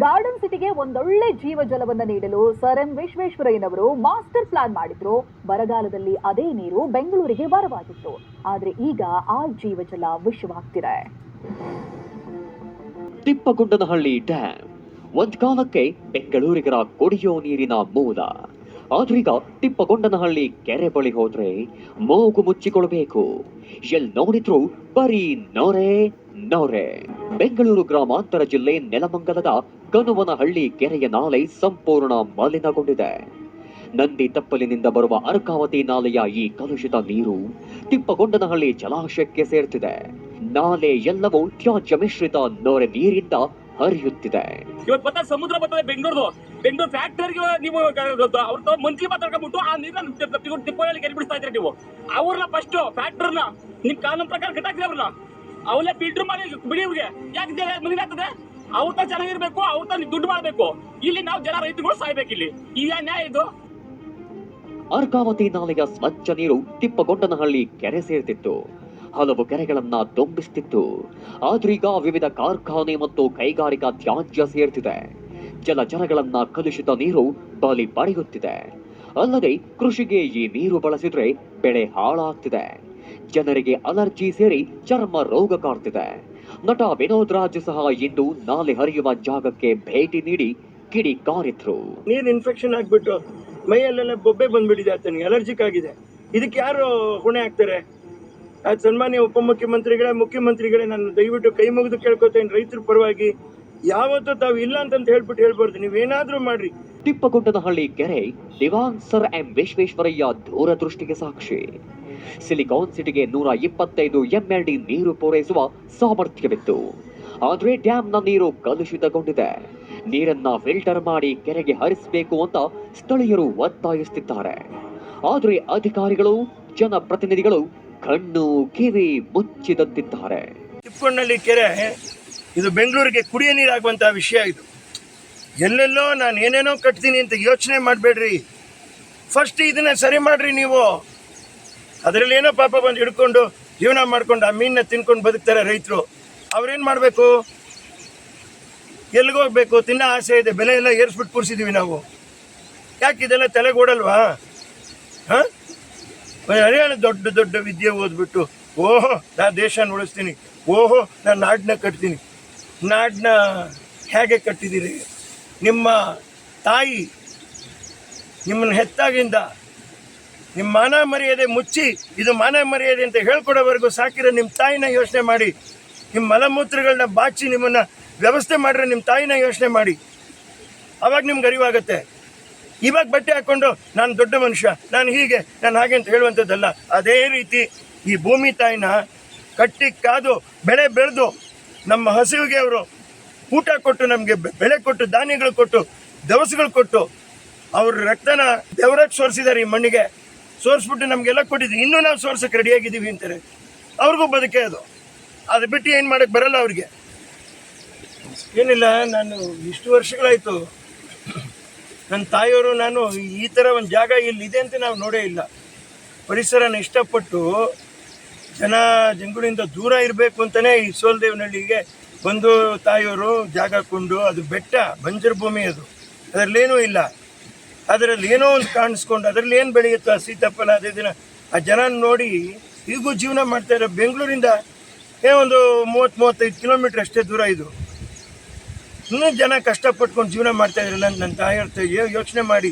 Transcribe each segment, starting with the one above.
Garden ಸಿಟಿಗೆ ಒಂದೊಳ್ಳೆ ಜೀವಜಲವನ್ನ ನೀಡಲು ಸರ್ ಎಂ ವಿಶ್ವೇಶ್ವರಯ್ಯನವರು ಮಾಸ್ಟರ್ ಪ್ಲಾನ್ ಮಾಡಿದ್ರು. ಬರಗಾಲದಲ್ಲಿ ಅದೇ ನೀರು ಬೆಂಗಳೂರಿಗೆ ಬರವಾಗಿತ್ತು ಆದ್ರೆ ಈಗ ಆ ಜೀವಜಲ ವಿಷವಾಗ್ತಿದೆ. ತಿಪ್ಪಗುಂಡನಹಳ್ಳಿ ಡ್ಯಾಮ್ ಒಂದ್ ಕಾಲಕ್ಕೆ ಬೆಂಗಳೂರಿಗರ ಕುಡಿಯೋ ನೀರಿನ ಮೂಲ. ಆದ್ರೀಗ ತಿಪ್ಪಗೊಂಡನಹಳ್ಳಿ ಕೆರೆ ಬಳಿ ಹೋದ್ರೆ ಮೂಗು ಮುಚ್ಚಿಕೊಳ್ಬೇಕು ಎಲ್ ನೋಡಿದ್ರು ಬರೀ ನೊರೆ ನೊರೆ. ಬೆಂಗಳೂರು ಗ್ರಾಮಾಂತರ ಜಿಲ್ಲೆ ನೆಲಮಂಗಲದ ಕನುವನಹಳ್ಳಿ ಕೆರೆಯ ನಾಲೆ ಸಂಪೂರ್ಣ ಮಲಿನಗೊಂಡಿದೆ ನಂದಿ ತಪ್ಪಲಿನಿಂದ ಬರುವ ಅರ್ಕಾವತಿ ನಾಲೆಯ ಈ ಕಲುಷಿತ ನೀರು ತಿಪ್ಪಗೊಂಡನಹಳ್ಳಿ ಜಲಾಶಯಕ್ಕೆ ಸೇರ್ತಿದೆ. ನಾಲೆ ಎಲ್ಲವೂ ತ್ಯಾಜ್ಯ ಮಿಶ್ರಿತ ನೊರೆ ನೀರಿಂದ ಹರಿಯುತ್ತಿದೆ. ಸಮುದ್ರ ಬರ್ತದೆ ಬೆಂಗಳೂರು ಬೆಂಗಳೂರು ಫ್ಯಾಕ್ಟರಿ ನೀವು ಅವ್ರ ಮಂತ್ಲಿ ಮಾತಾಡ್ಕೊಂಡ್ಬಿಟ್ಟು ಆ ನೀರನ್ನ ತಿಪ್ಪಳ್ಳಿ ಕೆರೆ ಬಿಡಿಸ್ತಾ ಇದ್ರೆ ನೀವು. ಅವ್ರನ್ನ ಫಸ್ಟ್ ಫ್ಯಾಕ್ಟರ್ನ ನಿಮ್ ಕಾನೂನು ಪ್ರಕಾರ ಕಟ್ಟಾಕ್ರಿ ಅವ್ರನ್ನ. ಅವಲೇ ಫಿಲ್ಟರ್ ಮಾಡಿ ಬಿಡಿ ಇವ್ರಿಗೆ. ಯಾಕೆ ಮುಂದಿನ ಆಗ್ತದೆ ಅವ್ರ ಚೆನ್ನಾಗಿರ್ಬೇಕು ಅವ್ರ ದುಡ್ಡು ಮಾಡ್ಬೇಕು. ಇಲ್ಲಿ ನಾವು ಜನ ರೈತರುಗಳು ಸಾಯ್ಬೇಕು ಇಲ್ಲಿ. ಈಗ ನ್ಯಾಯ ಇದು. ಅರ್ಕಾವತಿ ನಾಲೆಯ ಸ್ವಚ್ಛ ನೀರು ತಿಪ್ಪಗೊಂಡನಹಳ್ಳಿ ಕೆರೆ ಸೇರ್ತಿತ್ತು. ಹಲವು ಕೆರೆಗಳನ್ನ ತುಂಬಿಸ್ತಿತ್ತು ಆದ್ರೀಗ ವಿವಿಧ ಕಾರ್ಖಾನೆ ಮತ್ತು ಕೈಗಾರಿಕಾ ತ್ಯಾಜ್ಯ ಸೇರ್ತಿದೆ. ಜಲಚರಗಳನ್ನ ಕಲುಷಿತ ನೀರು ಬಲಿ ಪಡೆಯುತ್ತಿದೆ. ಅಲ್ಲದೆ ಕೃಷಿಗೆ ಈ ನೀರು ಬಳಸಿದ್ರೆ ಬೆಳೆ ಹಾಳಾಗ್ತಿದೆ. ಜನರಿಗೆ ಅಲರ್ಜಿ ಸೇರಿ ಚರ್ಮ ರೋಗ ಕಾಡ್ತಿದೆ. ನಟ ವಿನೋದ್ ರಾಜ್ ಸಹ ಇಂದು ನಾಲೆ ಹರಿಯುವ ಜಾಗಕ್ಕೆ ಭೇಟಿ ನೀಡಿ ಕಿಡಿ ಕಾರಿದ್ರು. ನೀರು ಇನ್ಫೆಕ್ಷನ್ ಆಗ್ಬಿಟ್ಟು ಮೈಯಲ್ಲೆಲ್ಲ ಬೊಬ್ಬೆ ಬಂದ್ಬಿಟ್ಟಿದೆ ಆತನಿಗೆ ಅಲರ್ಜಿಕ್ ಆಗಿದೆ. ಇದಕ್ಕೆ ಯಾರು ಹೊಣೆ ಆಗ್ತಾರೆ ಸನ್ಮಾನ್ಯ ಉಪಮುಖ್ಯಮಂತ್ರಿಗಳೇ ಮುಖ್ಯಮಂತ್ರಿಗಳೇ ನಾನು ದಯವಿಟ್ಟು ಕೈ ಮುಗಿದು ಕೇಳ್ಕೊತೇನೆ ರೈತರ ಪರವಾಗಿ ಯಾವತ್ತೂ ತಾವು ಇಲ್ಲ ಅಂತಂತ ಹೇಳ್ಬಿಟ್ಟು ಹೇಳ್ಬಾರ್ದು. ನೀವೇನಾದ್ರೂ ಮಾಡ್ರಿ. ತಿಪ್ಪಗುಂಡನಹಳ್ಳಿ ಕೆರೆ ದಿವಾನ್ ಸರ್ ಎಂ ವಿಶ್ವೇಶ್ವರಯ್ಯ ದೂರದೃಷ್ಟಿಗೆ ಸಾಕ್ಷಿ. ಸಿಲಿಕಾನ್ ಸಿಟಿಗೆ ನೂರ ಇಪ್ಪತ್ತೈದು ಎಂಎಲ್ಡಿ ನೀರು ಪೂರೈಸುವ ಸಾಮರ್ಥ್ಯವಿತ್ತು. ಆದರೆ ಡ್ಯಾಂನ ನೀರು ಕಲುಷಿತಗೊಂಡಿದೆ. ನೀರನ್ನ ಫಿಲ್ಟರ್ ಮಾಡಿ ಕೆರೆಗೆ ಹರಿಸಬೇಕು ಅಂತ ಸ್ಥಳೀಯರು ಒತ್ತಾಯಿಸುತ್ತಿದ್ದಾರೆ. ಆದರೆ ಅಧಿಕಾರಿಗಳು, ಜನಪ್ರತಿನಿಧಿಗಳು ಕಣ್ಣು ಕಿವಿ ಮುಚ್ಚಿದಂತಿದ್ದಾರೆ. ತಿಪ್ಪಣ್ಣಳ್ಳಿ ಕೆರೆ, ಇದು ಬೆಂಗಳೂರಿಗೆ ಕುಡಿಯ ನೀರಾಗುವಂತಹ ವಿಷಯ ಇದು. ಎಲ್ಲೆಲ್ಲೋ ನಾನು ಏನೇನೋ ಕಟ್ತೀನಿ ಅಂತ ಯೋಚನೆ ಮಾಡಬೇಡ್ರಿ. ಫಸ್ಟ್ ಇದನ್ನ ಸರಿ ಮಾಡ್ರಿ ನೀವು. ಅದರಲ್ಲಿ ಏನೋ ಪಾಪ ಬಂದು ಹಿಡ್ಕೊಂಡು ಜೀವನ ಮಾಡ್ಕೊಂಡು ಆ ಮೀನನ್ನ ತಿನ್ಕೊಂಡು ಬದುಕ್ತಾರೆ ರೈತರು. ಅವ್ರೇನು ಮಾಡಬೇಕು? ಎಲ್ಲಿಗೋಗ್ಬೇಕು ತಿನ್ನೋ ಆಸೆ ಇದೆ, ಬೆಲೆ ಎಲ್ಲ ಏರಿಸ್ಬಿಟ್ಟು ಕೂರಿಸಿದೀವಿ ನಾವು. ಯಾಕೆ ಇದೆಲ್ಲ ತಲೆಗೂಡಲ್ವಾ ಹಾಂ? ಹರಿಯಾಣ ದೊಡ್ಡ ದೊಡ್ಡ ವಿದ್ಯೆ ಓದ್ಬಿಟ್ಟು, ಓಹೋ, ನಾ ದೇಶನ ಉಳಿಸ್ತೀನಿ, ಓಹೋ ನಾನು ನಾಡನ್ನ ಕಟ್ತೀನಿ. ನಾಡನ್ನ ಹೇಗೆ ಕಟ್ಟಿದ್ದೀರಿ? ನಿಮ್ಮ ತಾಯಿ ನಿಮ್ಮನ್ನು ಹೆತ್ತಾಗಿಂದ ನಿಮ್ಮ ಮಾನ ಮರ್ಯಾದೆ ಮುಚ್ಚಿ, ಇದು ಮಾನ ಮರ್ಯಾದೆ ಅಂತ ಹೇಳ್ಕೊಡೋವರೆಗೂ ಸಾಕಿರೋ ನಿಮ್ಮ ತಾಯಿನ ಯೋಚನೆ ಮಾಡಿ. ನಿಮ್ಮ ಮಲಮೂತ್ರಗಳನ್ನ ಬಾಚಿ ನಿಮ್ಮನ್ನು ವ್ಯವಸ್ಥೆ ಮಾಡಿರೋ ನಿಮ್ಮ ತಾಯಿನ ಯೋಚನೆ ಮಾಡಿ. ಅವಾಗ ನಿಮ್ಗೆ ಅರಿವಾಗುತ್ತೆ. ಇವಾಗ ಬಟ್ಟೆ ಹಾಕ್ಕೊಂಡು ನಾನು ದೊಡ್ಡ ಮನುಷ್ಯ, ನಾನು ಹೀಗೆ, ನಾನು ಹಾಗೆ ಅಂತ ಹೇಳುವಂಥದ್ದಲ್ಲ. ಅದೇ ರೀತಿ ಈ ಭೂಮಿ ತಾಯಿನ ಕಟ್ಟಿ ಕಾದು, ಬೆಳೆ ಬೆಳೆದು, ನಮ್ಮ ಹಸಿವಿಗೆ ಅವರು ಊಟ ಕೊಟ್ಟು, ನಮಗೆ ಬೆಳೆ ಕೊಟ್ಟು, ಧಾನ್ಯಗಳು ಕೊಟ್ಟು, ದವಸಗಳು ಕೊಟ್ಟು, ಅವ್ರ ರಕ್ತನ ದೇವರಾಗಿ ಸೋರಿಸಿದ್ದಾರೆ ಈ ಮಣ್ಣಿಗೆ. ಸೋರಿಸ್ಬಿಟ್ಟು ನಮಗೆಲ್ಲ ಕೊಟ್ಟಿದ್ದೀವಿ. ಇನ್ನೂ ನಾವು ಸೋರ್ಸಕ್ಕೆ ರೆಡಿಯಾಗಿದ್ದೀವಿ ಅಂತಾರೆ. ಅವ್ರಿಗೂ ಬದುಕೆ ಅದು. ಅದು ಬಿಟ್ಟು ಏನು ಮಾಡೋಕ್ಕೆ ಬರಲ್ಲ ಅವ್ರಿಗೆ. ಏನಿಲ್ಲ, ನಾನು ಇಷ್ಟು ವರ್ಷಗಳಾಯಿತು. ನನ್ನ ತಾಯಿಯವರು ನಾನು ಈ ಥರ ಒಂದು ಜಾಗ ಇಲ್ಲಿದೆ ಅಂತ ನಾವು ನೋಡೇ ಇಲ್ಲ. ಪರಿಸರನ ಇಷ್ಟಪಟ್ಟು ಜನ ಜಂಗುಳಿಂದ ದೂರ ಇರಬೇಕು ಅಂತಲೇ ಈ ಸೋಲ್ದೇವನಹಳ್ಳಿಗೆ ಬಂದು ತಾಯಿಯವರು ಜಾಗ ಕೊಂಡು, ಅದು ಬೆಟ್ಟ, ಬಂಜರು ಭೂಮಿ ಅದು. ಅದರಲ್ಲೇನೂ ಇಲ್ಲ. ಅದರಲ್ಲಿ ಏನೋ ಒಂದು ಕಾಣಿಸ್ಕೊಂಡು, ಅದರಲ್ಲಿ ಏನು ಬೆಳೆಯುತ್ತೋ ಆ ಸೀತಾಫಲ ಅದೇ ದಿನ ಆ ಜನ ನೋಡಿ ಈಗೂ ಜೀವನ ಮಾಡ್ತಾ ಇರೋ ಬೆಂಗಳೂರಿಂದ ಏ ಒಂದು ಮೂವತ್ತು, ಮೂವತ್ತೈದು ಕಿಲೋಮೀಟ್ರ್ ಅಷ್ಟೇ ದೂರ ಇದು. ಇನ್ನೂ ಜನ ಕಷ್ಟಪಟ್ಕೊಂಡು ಜೀವನ ಮಾಡ್ತಾ ಇದ್ರಲ್ಲ ನನ್ನ ತಾಯಿ ಹೇಳ್ತಾ ಯೋಚನೆ ಮಾಡಿ,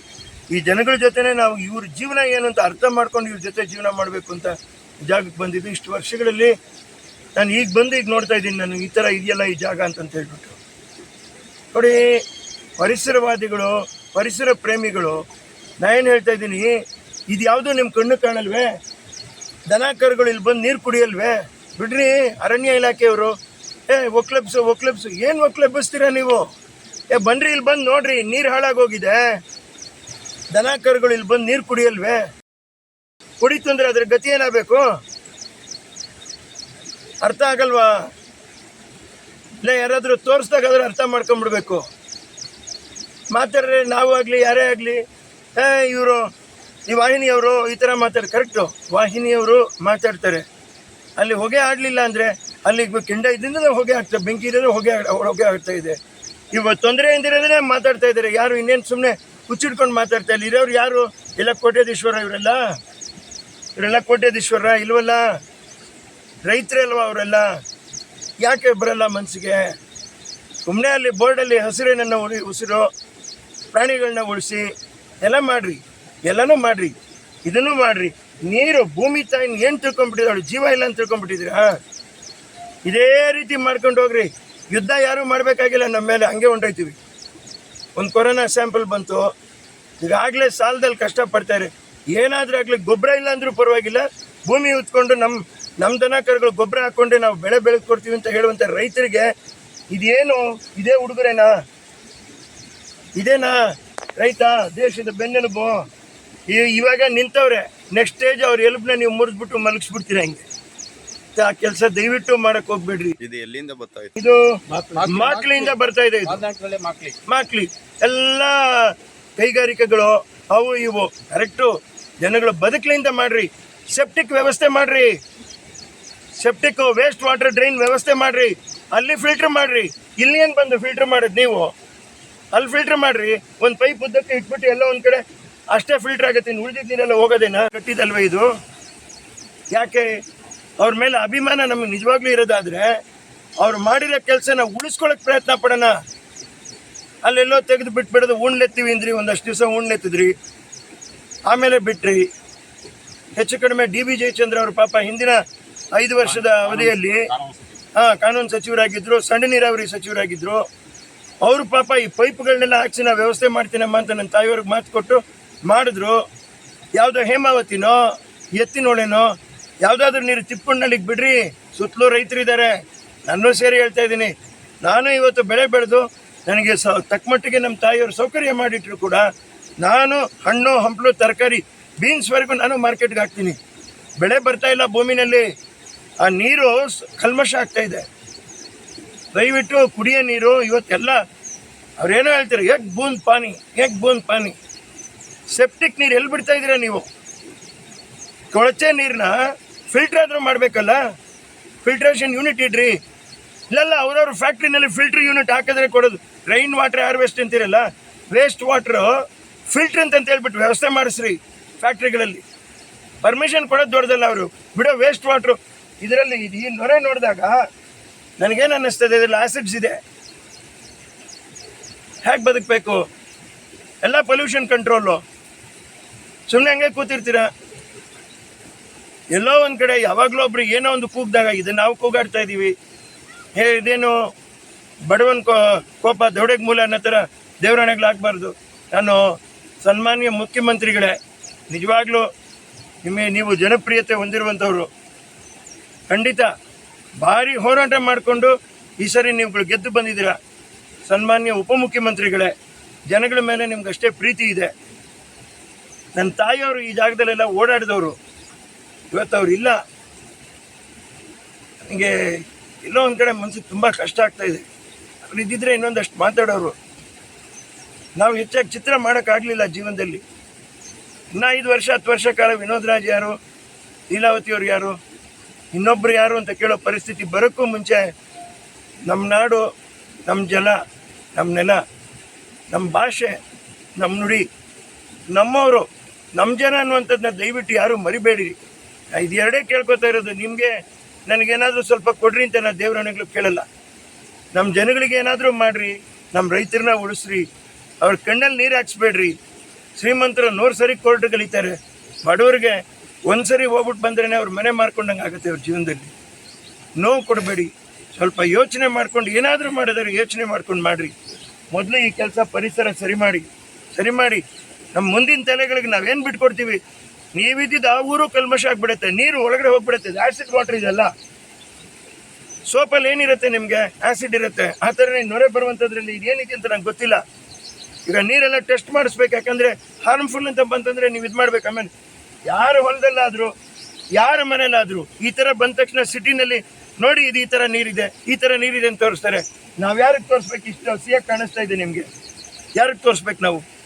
ಈ ಜನಗಳ ಜೊತೆನೇ ನಾವು ಇವ್ರ ಜೀವನ ಏನು ಅಂತ ಅರ್ಥ ಮಾಡ್ಕೊಂಡು ಇವ್ರ ಜೊತೆ ಜೀವನ ಮಾಡಬೇಕು ಅಂತ ಜಾಗಕ್ಕೆ ಬಂದಿದ್ದು. ಇಷ್ಟು ವರ್ಷಗಳಲ್ಲಿ ನಾನು ಈಗ ಬಂದು ಈಗ ನೋಡ್ತಾ ಇದ್ದೀನಿ ನಾನು, ಈ ಥರ ಇದೆಯಲ್ಲ ಈ ಜಾಗ ಅಂತಂತ ಹೇಳ್ಬಿಟ್ಟು. ನೋಡಿ, ಪರಿಸರವಾದಿಗಳು ಪರಿಸರ ಪ್ರೇಮಿಗಳು ಏನು ಹೇಳ್ತಾ ಇದ್ದೀನಿ ಇದು ಯಾವುದೂ ನಿಮ್ಮ ಕಣ್ಣು ಕಾಣಲ್ವೇ? ದನ ಕರುಗಳು ಇಲ್ಲಿ ಬಂದು ನೀರು ಕುಡಿಯಲ್ವೇ? ಬಿಡ್ರಿ, ಅರಣ್ಯ ಇಲಾಖೆಯವರು. ಏ, ಒಕ್ಲೆಬ್ಸು ಒಕ್ಲೆಬ್ಸು, ಏನು ಒಕ್ಲೆಬ್ಬಿಸ್ತೀರಾ ನೀವು? ಏ, ಬನ್ರಿ, ಇಲ್ಲಿ ಬಂದು ನೋಡ್ರಿ, ನೀರು ಹಾಳಾಗೋಗಿದೆ. ದನ ಕರುಗಳು ಇಲ್ಲಿ ಬಂದು ನೀರು ಕುಡಿಯಲ್ವೇ? ಕುಡಿತು ಅಂದರೆ ಅದ್ರ ಗತಿ ಏನಾಗಬೇಕು? ಅರ್ಥ ಆಗಲ್ವಾ? ಇಲ್ಲ, ಯಾರಾದರೂ ತೋರಿಸ್ದಾಗಾದ್ರೂ ಅರ್ಥ ಮಾಡ್ಕೊಂಬಿಡ್ಬೇಕು. ಮಾತಾಡ್ರೆ ನಾವು ಆಗಲಿ, ಯಾರೇ ಆಗಲಿ ಇವರು, ಈ ವಾಹಿನಿಯವರು ಈ ಥರ ಮಾತಾಡಿ ಕರೆಕ್ಟು ವಾಹಿನಿಯವರು ಮಾತಾಡ್ತಾರೆ. ಅಲ್ಲಿ ಹೊಗೆ ಆಡಲಿಲ್ಲ ಅಂದರೆ ಅಲ್ಲಿ ಕೆಂಡ ಇದ್ದಿಂದ ಹೊಗೆ ಆಗ್ತದೆ ಬೆಂಕಿ ಇರೋದ್ರೆ ಹೊಗೆ ಹೊಗೆ ಆಗ್ತಾ ಇದೆ. ಇವ ತೊಂದರೆ ಎಂದಿರೋದೇ ಮಾತಾಡ್ತಾ ಇದ್ದಾರೆ ಯಾರು ಇನ್ನೇನು ಸುಮ್ಮನೆ ಹುಚ್ಚಿಡ್ಕೊಂಡು ಮಾತಾಡ್ತಾ ಇಲ್ಲ. ಇರೋರು ಯಾರು? ಎಲ್ಲ ಕೋಟ್ಯಾಧೀಶ್ವರ ಇವರೆಲ್ಲ? ಇವರೆಲ್ಲ ಕೋಟ್ಯಾಧೀಶ್ವರ ಇಲ್ವಲ್ಲ? ರೈತರೇ ಅಲ್ವಾ ಅವರೆಲ್ಲ? ಯಾಕೆ ಬರಲ್ಲ ಮನಸ್ಸಿಗೆ ಸುಮ್ಮನೆ ಅಲ್ಲಿ ಬೋರ್ಡಲ್ಲಿ ಹಸಿರೇನನ್ನು ಉಸಿರು ಪ್ರಾಣಿಗಳನ್ನ ಉಳಿಸಿ ಎಲ್ಲ ಮಾಡ್ರಿ, ಎಲ್ಲನೂ ಮಾಡ್ರಿ, ಇದನ್ನು ಮಾಡ್ರಿ. ನೀರು ಭೂಮಿ ತಾಯಿನ ಏನು ತಿಳ್ಕೊಂಡ್ಬಿಟ್ಟಿದ್ದಾಳು ಜೀವ ಇಲ್ಲ ಅಂತ ತಿಳ್ಕೊಂಡ್ಬಿಟ್ಟಿದ್ದೀರಾ? ಇದೇ ರೀತಿ ಮಾಡ್ಕೊಂಡು ಹೋಗ್ರಿ. ಯುದ್ಧ ಯಾರೂ ಮಾಡಬೇಕಾಗಿಲ್ಲ ನಮ್ಮ ಮೇಲೆ, ಹಂಗೆ ಹೊಂಟೋಯ್ತೀವಿ. ಒಂದು ಕೊರೋನಾ ಸ್ಯಾಂಪಲ್ ಬಂತು. ಈಗಾಗಲೇ ಸಾಲದಲ್ಲಿ ಕಷ್ಟಪಡ್ತಾರೆ ಏನಾದರೂ ಆಗಲಿ ಗೊಬ್ಬರ ಇಲ್ಲ ಅಂದ್ರೂ ಪರವಾಗಿಲ್ಲ. ಭೂಮಿ ಉತ್ಕೊಂಡು ನಮ್ಮ ನಮ್ಮ ದನ ಕರುಗಳು ಗೊಬ್ಬರ ಹಾಕ್ಕೊಂಡು ನಾವು ಬೆಳೆ ಬೆಳೆದು ಕೊಡ್ತೀವಿ ಅಂತ ಹೇಳುವಂಥ ರೈತರಿಗೆ ಇದೇನು, ಇದೇ ಉಡುಗೊರೆನಾ? ಇದೇನಾ? ರೈತ ದೇಶದ ಬೆನ್ನೆಲುಬು? ಈ- ಇವಾಗ ನಿಂತವ್ರೆ ನೆಕ್ಸ್ಟ್ ಸ್ಟೇಜ್ ಅವ್ರ ಎಲುಬನ್ನ ನೀವು ಮುರಿದ್ಬಿಟ್ಟು ಮಲಗಿಸ್ಬಿಡ್ತೀರ ಹಂಗೆ? ಆ ಕೆಲಸ ದಯವಿಟ್ಟು ಮಾಡಕ್ ಹೋಗ್ಬೇಡ್ರಿ. ಇದು ಎಲ್ಲಿಂದ ಬರ್ತಾ ಇತ್ತು ಇದು ಮಾಕ್ಲಿಯಿಂದ ಬರ್ತಾ ಇದೆ ಇದು. ಮಾಕ್ಲಿ. ಮಾಕ್ಲಿ. ಎಲ್ಲ ಕೈಗಾರಿಕೆಗಳು ಅವು ಇವು. ಕರೆಕ್ಟು ಜನಗಳು ಬದುಕಲಿಂದ ಮಾಡ್ರಿ. ಸೆಪ್ಟಿಕ್ ವ್ಯವಸ್ಥೆ ಮಾಡ್ರಿ. ಸೆಪ್ಟಿಕ್ ವೇಸ್ಟ್ ವಾಟರ್ ಡ್ರೈನ್ ವ್ಯವಸ್ಥೆ ಮಾಡ್ರಿ. ಅಲ್ಲಿ ಫಿಲ್ಟರ್ ಮಾಡ್ರಿ. ಇಲ್ಲಿ ಏನು ಬಂದು ಫಿಲ್ಟರ್ ಮಾಡೋದು ನೀವು? ಅಲ್ಲಿ ಫಿಲ್ಟರ್ ಮಾಡ್ರಿ. ಒಂದು ಪೈಪ್ ಉದ್ದಕ್ಕೆ ಇಟ್ಬಿಟ್ಟು ಎಲ್ಲ ಒಂದು ಕಡೆ ಅಷ್ಟೇ ಫಿಲ್ಟರ್ ಆಗುತ್ತೆ. ಇನ್ನು ಉಳಿದಿದ್ದ ನೀರೆಲ್ಲ ಹೋಗೋದೇನಾ? ಕಟ್ಟಿದಲ್ವ ಇದು? ಯಾಕೆ? ಅವ್ರ ಮೇಲೆ ಅಭಿಮಾನ ನಮಗೆ ನಿಜವಾಗ್ಲೂ ಇರೋದಾದ್ರೆ ಅವ್ರು ಮಾಡಿರೋ ಕೆಲಸನ ಉಳಿಸ್ಕೊಳಕ್ ಪ್ರಯತ್ನ ಪಡೋಣ. ಅಲ್ಲೆಲ್ಲೋ ತೆಗೆದು ಬಿಟ್ಬಿಡೋದು ಉಣ್ಲೆತ್ತೀವಿ ಅಂದ್ರಿ. ಒಂದಷ್ಟು ದಿವಸ ಉಣ್ಲೆತ್ತಿದ್ರಿ ಆಮೇಲೆ ಬಿಟ್ರಿ. ಹೆಚ್ಚು ಕಡಿಮೆ ಡಿ ಬಿ ಜಯಚಂದ್ರ ಅವರು ಪಾಪ ಹಿಂದಿನ ಐದು ವರ್ಷದ ಅವಧಿಯಲ್ಲಿ ಹಾಂ ಕಾನೂನು ಸಚಿವರಾಗಿದ್ರು ಸಣ್ಣ ನೀರಾವರಿ ಸಚಿವರಾಗಿದ್ರು. ಅವರು ಪಾಪ ಈ ಪೈಪ್ಗಳನ್ನೆಲ್ಲ ಹಾಕ್ಸಿ ನಾವು ವ್ಯವಸ್ಥೆ ಮಾಡ್ತೀನಮ್ಮ ಅಂತ ನನ್ನ ತಾಯಿಯವ್ರಿಗೆ ಮಾತು ಕೊಟ್ಟು ಮಾಡಿದ್ರು. ಯಾವುದೋ ಹೇಮಾವತಿನೋ, ಎತ್ತಿನೋಳೆನೋ, ಯಾವುದಾದ್ರೂ ನೀರು ತಿಪ್ಪಣ್ಣಲ್ಲಿಗೆ ಬಿಡ್ರಿ. ಸುತ್ತಲೂ ರೈತರಿದ್ದಾರೆ ನಾನು ಸೇರಿ ಹೇಳ್ತಾ ಇದ್ದೀನಿ. ನಾನು ಇವತ್ತು ಬೆಳೆ ಬೆಳೆದು ನನಗೆ ಸ ತಕ್ಕಮಟ್ಟಿಗೆ ನಮ್ಮ ತಾಯಿಯವರು ಸೌಕರ್ಯ ಮಾಡಿಟ್ರು ಕೂಡ ನಾನು ಹಣ್ಣು, ಹಂಪಲು, ತರಕಾರಿ ಬೀನ್ಸ್ವರೆಗೂ ನಾನು ಮಾರ್ಕೆಟ್ಗೆ ಹಾಕ್ತೀನಿ. ಬೆಳೆ ಬರ್ತಾ ಇಲ್ಲ ಭೂಮಿನಲ್ಲಿ. ಆ ನೀರು ಕಲ್ಮಶ ಆಗ್ತಾ ಇದೆ. ದಯವಿಟ್ಟು ಕುಡಿಯೋ ನೀರು, ಇವತ್ತೆಲ್ಲ ಅವ್ರೇನೋ ಹೇಳ್ತಾರೆ, ಎಗ್ ಬೂಂದ್ ಪಾನಿ, ಎಗ್ ಬೂಂದ್ ಪಾನಿ. ಸೆಪ್ಟಿಕ್ ನೀರು ಎಲ್ಲಿ ಬಿಡ್ತಾ ಇದ್ದೀರಾ ನೀವು? ಕೊಳಚೆ ನೀರನ್ನ ಫಿಲ್ಟರ್ ಆದರೂ ಮಾಡಬೇಕಲ್ಲ? ಫಿಲ್ಟ್ರೇಷನ್ ಯೂನಿಟ್ ಇಡ್ರಿ. ಇಲ್ಲೆಲ್ಲ, ಅವ್ರವ್ರ ಫ್ಯಾಕ್ಟ್ರಿನಲ್ಲಿ ಫಿಲ್ಟರ್ ಯೂನಿಟ್ ಹಾಕಿದ್ರೆ ಕೊಡೋದು. ರೈನ್ ವಾಟರ್ ಹಾರ್ವೆಸ್ಟ್ ಅಂತಿರಲ್ಲ ವೇಸ್ಟ್ ವಾಟ್ರು ಫಿಲ್ಟರ್ ಅಂತ ಹೇಳ್ಬಿಟ್ಟು ವ್ಯವಸ್ಥೆ ಮಾಡಿಸ್ರಿ ಫ್ಯಾಕ್ಟ್ರಿಗಳಲ್ಲಿ ಪರ್ಮಿಷನ್ ಕೊಡೋದು ದೊಡ್ಡದಲ್ಲ ಅವರು. ಬಿಡೋ ವೇಸ್ಟ್ ವಾಟ್ರು ಇದರಲ್ಲಿ ಇದು ಈ ನೊರೆ ನೋಡಿದಾಗ ನನಗೇನು ಅನ್ನಿಸ್ತದೆ? ಇದರಲ್ಲಿ ಆಸಿಡ್ಸ್ ಇದೆ. ಹೇಗೆ ಬದುಕಬೇಕು? ಎಲ್ಲ ಪೊಲ್ಯೂಷನ್ ಕಂಟ್ರೋಲು ಸುಮ್ಮನೆ ಹಂಗೆ ಕೂತಿರ್ತೀರಾ? ಎಲ್ಲೋ ಒಂದು ಕಡೆ ಯಾವಾಗಲೂ ಒಬ್ರಿಗೆ ಏನೋ ಒಂದು ಕೂಗ್ದಾಗ ಇದೆ ನಾವು ಕೂಗಾಡ್ತಾ ಇದ್ದೀವಿ ಹೇ, ಇದೇನು ಬಡವನ್ ಕೋ, ಕೋಪ ದೊಡ್ಡಗೆ ಮೂಲ ಅನ್ನೋ ಥರ ದೇವರಣೆಗಳಾಗಬಾರ್ದು ನಾನು ಸನ್ಮಾನ್ಯ ಮುಖ್ಯಮಂತ್ರಿಗಳೇ, ನಿಜವಾಗ್ಲೂ ನಿಮಗೆ ನೀವು ಜನಪ್ರಿಯತೆ ಹೊಂದಿರುವಂಥವ್ರು. ಖಂಡಿತ. ಭಾರಿ ಹೋರಾಟ ಮಾಡಿಕೊಂಡು ಈ ಸರಿ ನೀವುಗಳು ಗೆದ್ದು ಬಂದಿದ್ದೀರಾ? ಸನ್ಮಾನ್ಯ ಉಪಮುಖ್ಯಮಂತ್ರಿಗಳೇ, ಜನಗಳ ಮೇಲೆ ನಿಮ್ಗೆ ಅಷ್ಟೇ ಪ್ರೀತಿ ಇದೆ. ನನ್ನ ತಾಯಿಯವರು ಈ ಜಾಗದಲ್ಲೆಲ್ಲ ಓಡಾಡಿದವರು. ಇವತ್ತು ಅವ್ರು ಇಲ್ಲ. ನನಗೆ ಎಲ್ಲೋ ಒಂದು ಕಡೆ ಮನಸ್ಸಿಗೆ ತುಂಬ ಕಷ್ಟ ಆಗ್ತಾ ಇದೆ. ಅವ್ರು ಇದ್ದಿದ್ರೆ ಇನ್ನೊಂದಷ್ಟು ಮಾತಾಡೋರು. ನಾವು ಹೆಚ್ಚಾಗಿ ಚಿತ್ರ ಮಾಡೋಕ್ಕಾಗಲಿಲ್ಲ ಜೀವನದಲ್ಲಿ. ಇನ್ನೂ ಐದು ವರ್ಷ, ಹತ್ತು ವರ್ಷ ಕಾಲ ವಿನೋದ್ ರಾಜ್ ಯಾರು ಲೀಲಾವತಿಯವ್ರು ಯಾರು? ಇನ್ನೊಬ್ರು ಯಾರು ಅಂತ ಕೇಳೋ ಪರಿಸ್ಥಿತಿ ಬರೋಕ್ಕೂ ಮುಂಚೆ ನಮ್ಮ ನಾಡು, ನಮ್ಮ ಜಲ, ನಮ್ಮ ನೆಲ, ನಮ್ಮ ಭಾಷೆ, ನಮ್ಮ ನುಡಿ, ನಮ್ಮವರು, ನಮ್ಮ ಜನ ಅನ್ನುವಂಥದ್ದನ್ನ ದಯವಿಟ್ಟು ಯಾರೂ ಮರಿಬೇಡಿ. ಇದು ಎರಡೇ ಕೇಳ್ಕೊತಾ ಇರೋದು, ನಿಮಗೆ ನನಗೇನಾದರೂ ಸ್ವಲ್ಪ ಕೊಡ್ರಿ ಅಂತ ನಾನು ದೇವರನೆಗಳು ಕೇಳಲ್ಲ. ನಮ್ಮ ಜನಗಳಿಗೆ ಏನಾದರೂ ಮಾಡಿರಿ, ನಮ್ಮ ರೈತರನ್ನ ಉಳಿಸ್ರಿ, ಅವ್ರ ಕಣ್ಣಲ್ಲಿ ನೀರು ಹಾಕ್ಸ್ಬೇಡ್ರಿ. ಶ್ರೀಮಂತರು ನೂರು ಸರಿ ಕೋರ್ಟ್ ಕಲಿತಾರೆ ಬಡವರಿಗೆ ಒಂದು ಸರಿ ಹೋಗ್ಬಿಟ್ಟು ಬಂದ್ರೇ ಅವ್ರ ಮನೆ ಮಾಡ್ಕೊಂಡಂಗೆ ಆಗುತ್ತೆ ಅವ್ರ ಜೀವನದಲ್ಲಿ. ನೋವು ಕೊಡಬೇಡಿ. ಸ್ವಲ್ಪ ಯೋಚನೆ ಮಾಡ್ಕೊಂಡು ಏನಾದರೂ ಮಾಡಿದ್ರೆ ಯೋಚನೆ ಮಾಡ್ಕೊಂಡು ಮಾಡಿರಿ. ಮೊದಲು ಈ ಕೆಲಸ ಪರಿಸರ ಸರಿ ಮಾಡಿ. ಸರಿ ಮಾಡಿ. ನಮ್ಮ ಮುಂದಿನ ತಲೆಗಳಿಗೆ ನಾವೇನು ಬಿಟ್ಕೊಡ್ತೀವಿ? ನೀವಿದ್ದಿದ್ದು ಆ ಊರು ಕಲ್ಮಶ ಆಗಿಬಿಡುತ್ತೆ. ನೀರು ಒಳಗಡೆ ಹೋಗ್ಬಿಡುತ್ತೆ. ಆ್ಯಸಿಡ್ ವಾಟರ್ ಇದೆಲ್ಲ ಸೋಪಲ್ಲಿ ಏನಿರುತ್ತೆ ನಿಮಗೆ? ಆ್ಯಸಿಡ್ ಇರುತ್ತೆ. ಆ ಥರನೇ ನೊರೆ ಬರುವಂಥದ್ರಲ್ಲಿ ಇದೇನಿದೆ ಅಂತ ನಂಗೆ ಗೊತ್ತಿಲ್ಲ. ಈಗ ನೀರೆಲ್ಲ ಟೆಸ್ಟ್ ಮಾಡಿಸ್ಬೇಕು. ಯಾಕಂದರೆ ಹಾರ್ಮ್ಫುಲ್ ಅಂತ ಬಂತಂದರೆ ನೀವು ಇದು ಮಾಡ್ಬೇಕು ಆಮೇಲೆ ಯಾರ ಹೊಲದಲ್ಲಾದರೂ, ಯಾರ ಮನೇಲಾದರೂ ಈ ಥರ ಬಂದ ತಕ್ಷಣ ಸಿಟಿನಲ್ಲಿ ನೋಡಿ ಇದು ಈ ಥರ ನೀರಿದೆ, ಈ ಥರ ನೀರಿದೆ ಅಂತ ತೋರಿಸ್ತಾರೆ. ನಾವು ಯಾರಿಗೆ ತೋರಿಸ್ಬೇಕು ಇಷ್ಟು ಸಿಯಾಗಿ ಕಾಣಿಸ್ತಾ ಇದೆ ನಿಮಗೆ? ಯಾರಿಗೆ ತೋರಿಸ್ಬೇಕು ನಾವು?